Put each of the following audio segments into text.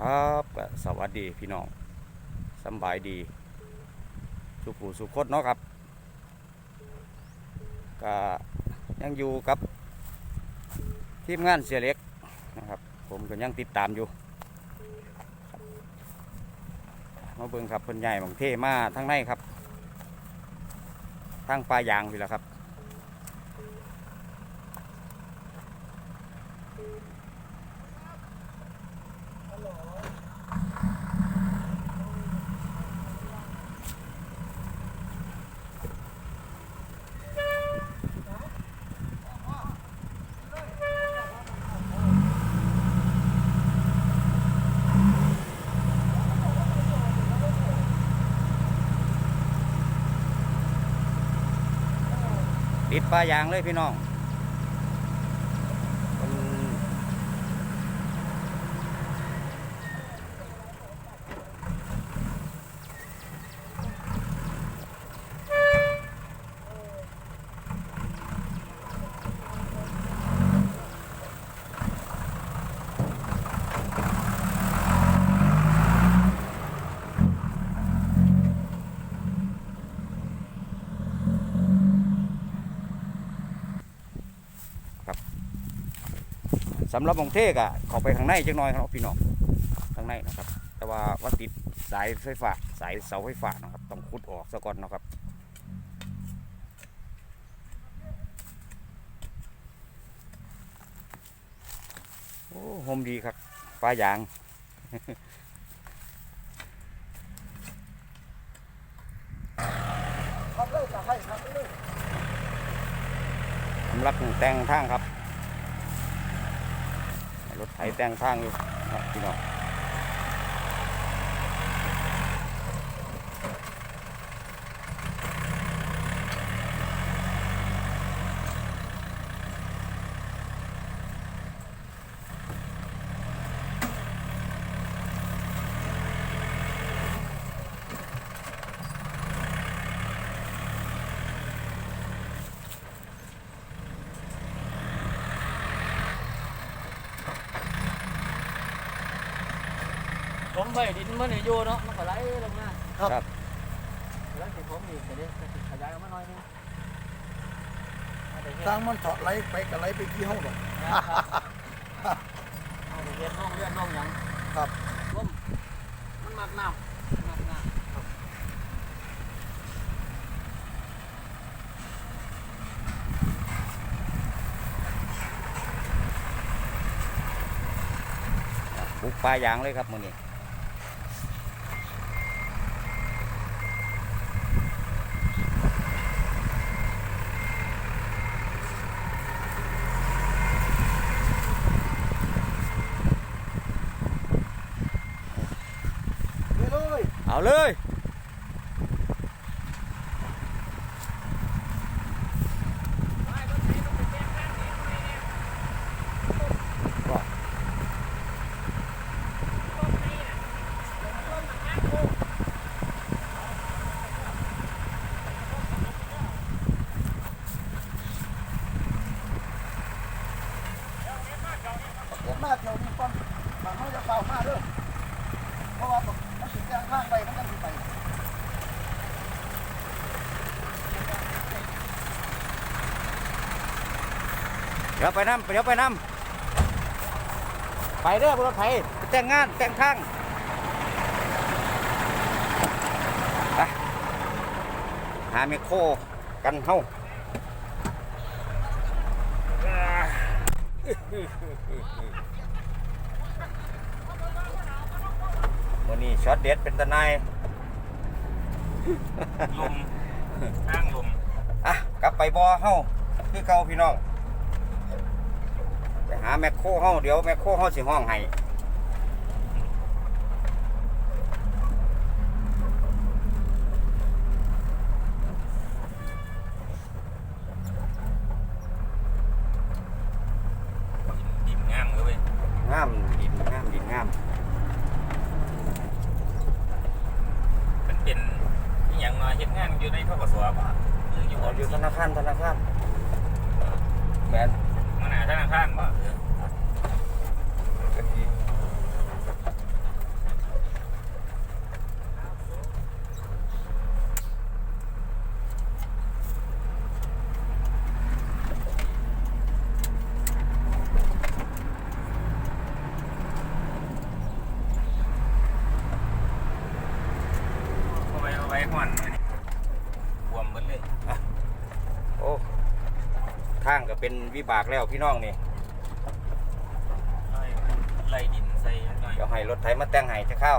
ครับสวัสดีพี่น้องสบายดี สุขูสุขคตเนาะครับก็ยังอยู่กับทีมงานเสียเล็กนะครับ ผมก็ยังติดตามอยู่มาเบิ่งครับเพิ่นใหญ่บางเท่มาทั้งในครับทั้งปลายางพี่ละครับ ปลายางเลยพี่น้อง สำหรับบางเทกอะเข้าไปข้างในจังน้อยครับพี่น้องข้างในนะครับ แต่ว่าว่าติดสายไฟฟ้าสายเสาไฟฟ้านะครับต้องขุดออกซะก่อนนะครับโอ้โฮมดีครับปลายางสำหรับแต่งทางครับ ถไถแต่งทางอยู่พี่น้อง ไปดินมันอยู่เนาะมันก็ไหลลงมาครับแล้วสิผมอีกแต่เนี้จะขยายออกมาหน่อยนึงทางมันเถาะไหลไปกับไหลไปที่ห้องหรอกเอาไปเฮ็ดห้องเลื่อนห้องหยังครับ ร่มมันมักน้ำมักน้ำปลูกปลายางเลยครับมือนี้นี่เลย เอาเลยเดี๋ยวมาเที่ยวนี้ก่อนบางเขาจะเฝ้ามาเด้อเพราะว่ามันถึงแจ้งข้างไปมันยังสิไป เดี๋ยวไปน้ำเดี๋ยวไปน้ำไปเด้อบนรถไถไปแต่งงานแต่งทางไปหาเมคโครกันเฮาวันนี้ช็อตเด็ดเป็นตะนายลมข้างลมอะกลับไปบ่อเฮาคือเก่าพี่น้องไป หาแมคโครเฮาเดี๋ยวแมคโครเฮาสิห้องให้ดินงามเลยเว้ยงามดินงามดินงามมันเป็นอหย่างมาเฮ็ดงานอยู่ในทกศป่ะคืออยู่อ๋ออยู่ธนาคารธนาคารแมน มันหาธนาคารป่ะ ก่อนเลวมหมดเลยโอ้ทางก็เป็นวิบากแล้วพี่น้องนี่ไล่ดินใส่หน่อยเดี๋ยวให้รถไถมาแต่งให้จะเข้า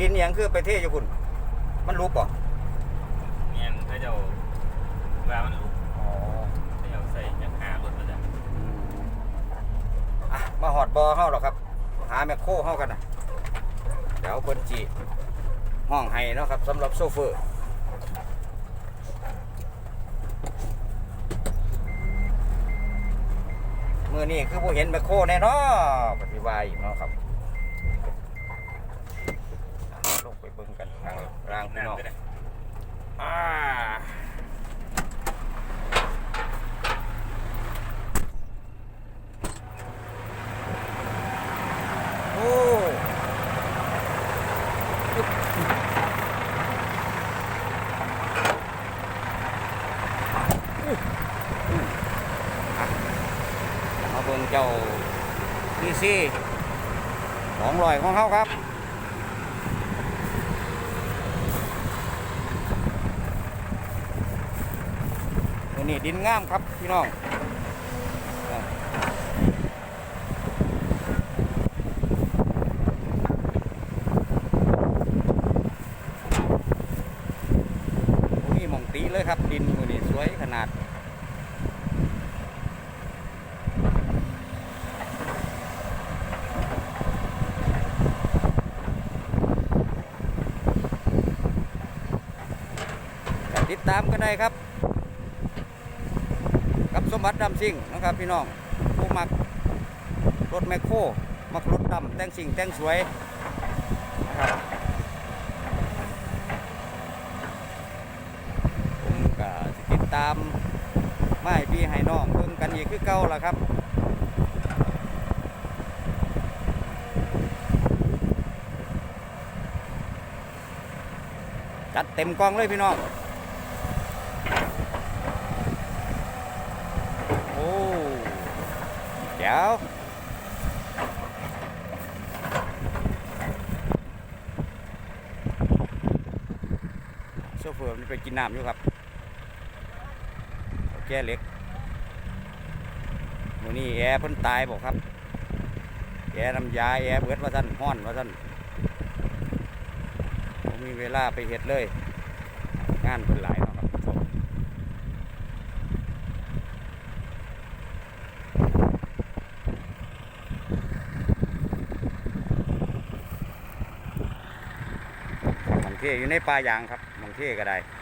ดินอิหยังคือไปเทอยู่คุณมันรูปป่ะเงี้ยเขาเจ้าว่ามันลุกอ๋อเขาเจ้าใส่ยังหารถมาจ้ะอืมอะมาหอดบอเฮาหรอกครับ หาแมคโครเฮากันนะเดี๋ยวเพิ่นจีห้องให้เนาะครับสำหรับโซเฟอร์มือนี้คือผู้เห็นแมคโครแน่เนอนปฏิวาอีกเนาะครับอะลงไปเบิ่งกัน ทางล่างพี่น้องน้ำไปเลยอ่าโอ้มาเบิ่งเจ้าดีซีสองรอยของเขาครับ นี้ดินงามครับพี่น้องนี่มองตีเลยครับ ดินมือนี่สวยขนาดติดตามกันได้ครับ สมบัติดำซิ่งนะครับพี่น้องผู้มักรถแมคโครมักรถดำแต่งสิ่งแต่งสวยนะครับผมก็สิติดตามไม่พี่ให้น้องเพิ่งกันอีกคือเก่าละครับจัดเต็มกองเลยพี่น้อง โอ้ เดี๋ยวโซเฟอร์มันไปกินน้ำอยู่ครับโอเคเล็กมือนี้แอร์เพิ่นตายบอกครับ แอร์น้ำยาแอร์เบิดว่าท่านห้อนว่าท่านผมมีเวลาไปเฮ็ดเลย งานเพิ่นหลายเนาะครับ บา งเที่อยู่ในป่ายางครับบางเท่ก็ได้ไป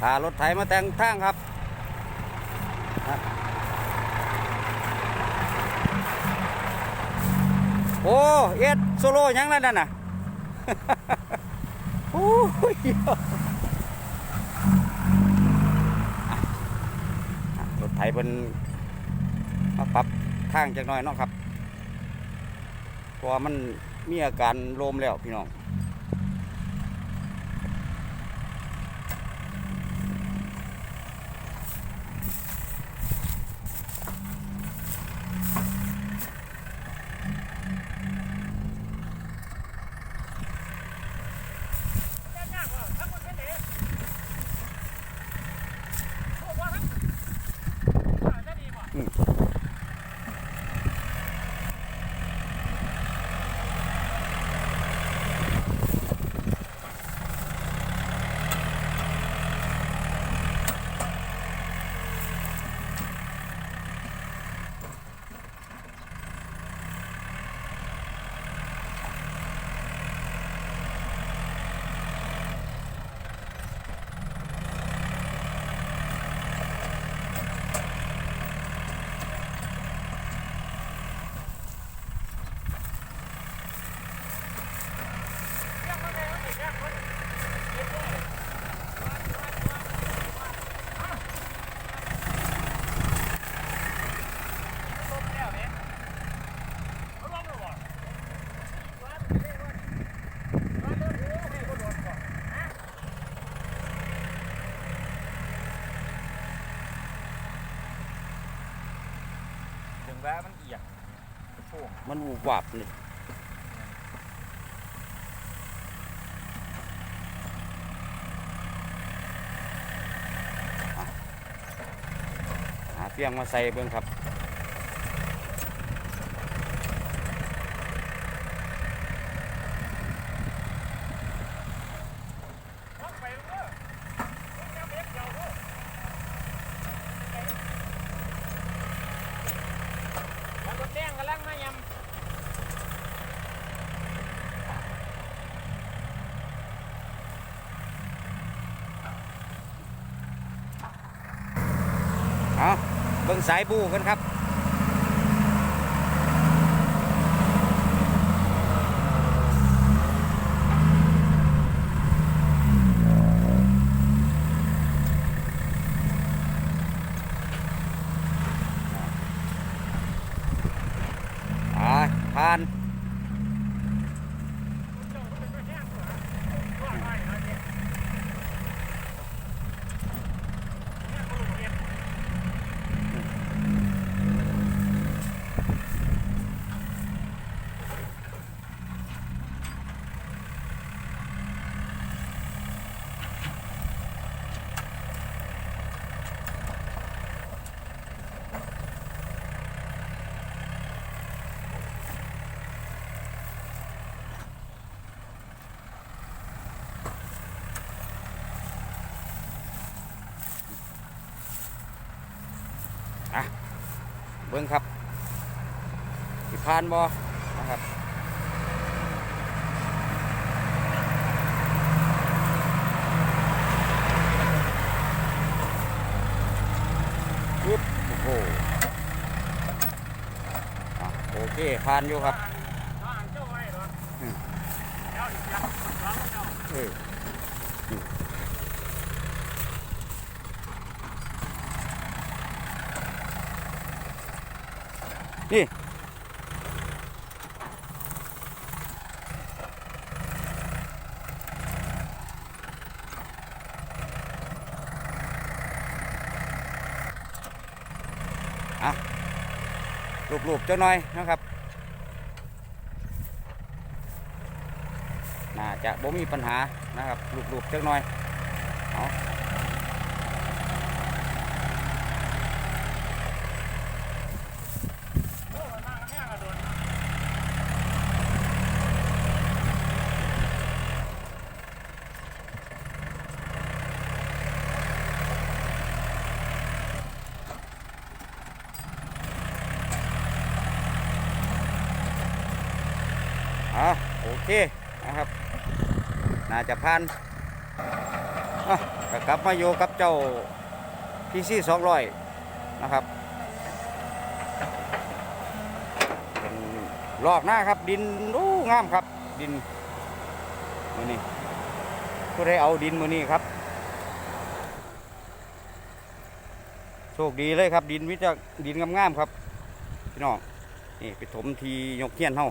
พารถไถมาแต่งทางครับโอ้เอ็ดโซโล่ยังนั่นน่ะโอ้ยรถไถเป็นมาปรับทางจักหน่อยเนาะครับเพราะว่ามันมีอาการโลมแล้วพี่น้อง อ นว่ามันเอียงโป่ง มันวูบวับเลยหาเตียงมาใส่เบิ่งครับ มันรถแดงกำลังมายำ เอาเบิ่งสายบูกันครับ อ่าผ่าน เบิ่งครับ สิผ่านบ่นะครับปึ๊บโอ้โหโอเคผ่านอยู่ครับเจ้าไว้เหรอ อืม เจ้าอีกอย่างร้องเจ้า เอออืมนี่ อะ ลูกๆเจ้าน้อยนะครับน่าจะบ่มีปัญหานะครับลูกๆเจ้าน้อยเอา โอ้ยมากันแม่กระโดด อาโอเคนะครับ น่าจะผ่านอะก็กลับมาอยู่กับเจ้าพีซีสองร้อยนะครับเป็นลอกหน้าครับ ดินดูงามครับ ดินมือนี้ผู้ใดเอาดินมือนี้ครับโชคดีเลยครับ ดินวิจารดินงามๆครับพี่น้องนี่ไปถมทียกเทียนเฮา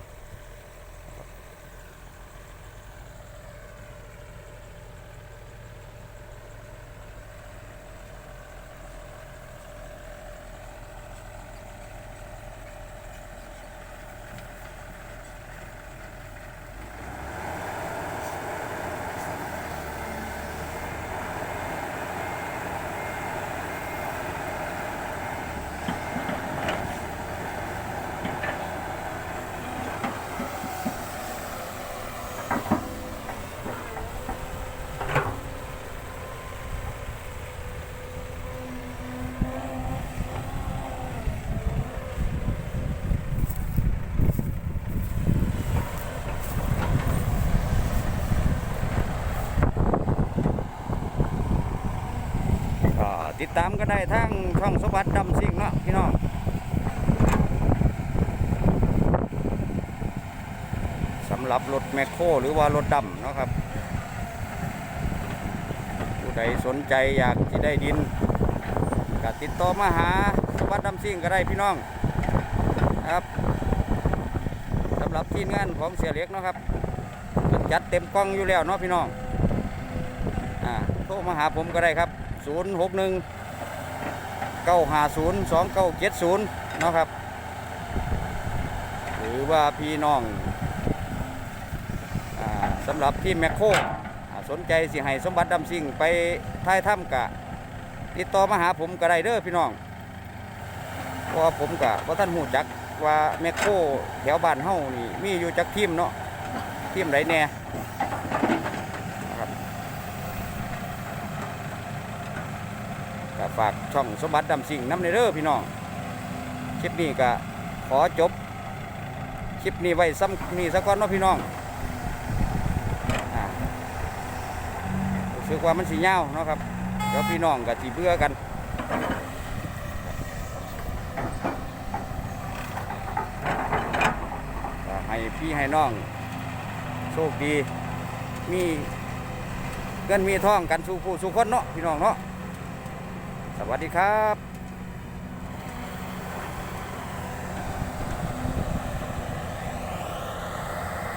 ก็ ตามกันได้ทั้งช่องสวัสดิ์ดำซิ่งเนาะพี่น้องสำหรับรถแมคโครหรือว่ารถดำเนาะครับ ผู้ใดสนใจอยากที่ได้ดินก็ติดต่อมาหาสวัสดิ์ดำซิ่งก็ได้พี่น้องครับสำหรับทีมงานของเสียเล็กเนาะครับจัดเต็มกล้องอยู่แล้วเนาะพี่น้องอ่าโทรมาหาผมก็ได้ครับ 061 950 2970เนาะครับ หรือว่าพี่น้องอสำหรับทีมแมคโครสนใจสิให้สมบัติดำสิ่งไปท้ายถ้ำกะ ติดต่อมาหาผมก็ได้เด้อพี่น้องเพราะผมกะว่าท่านหูจักว่าแมคโครแถวบ้านเฮานี่มีอยู่จักทีมเนาะทีมไหนแน่นะครับก็ ฝากช่องสมบัติดำสิ่งน้ำในเด้อพี่น้อง คลิปนี้ก็ขอจบ คลิปนี้ไว้ซ้ำนี่สักก่อนเนาะพี่น้องรู้สึกว่ามันสีเงาเนาะครับเดี๋ยวพี่น้องกับสีเบื่อกันให้พี่ให้น้อง โชคดี มีเงินมีทองกันสู่ผู้สู่คนเนาะพี่น้องเนาะ สวัสดีครับ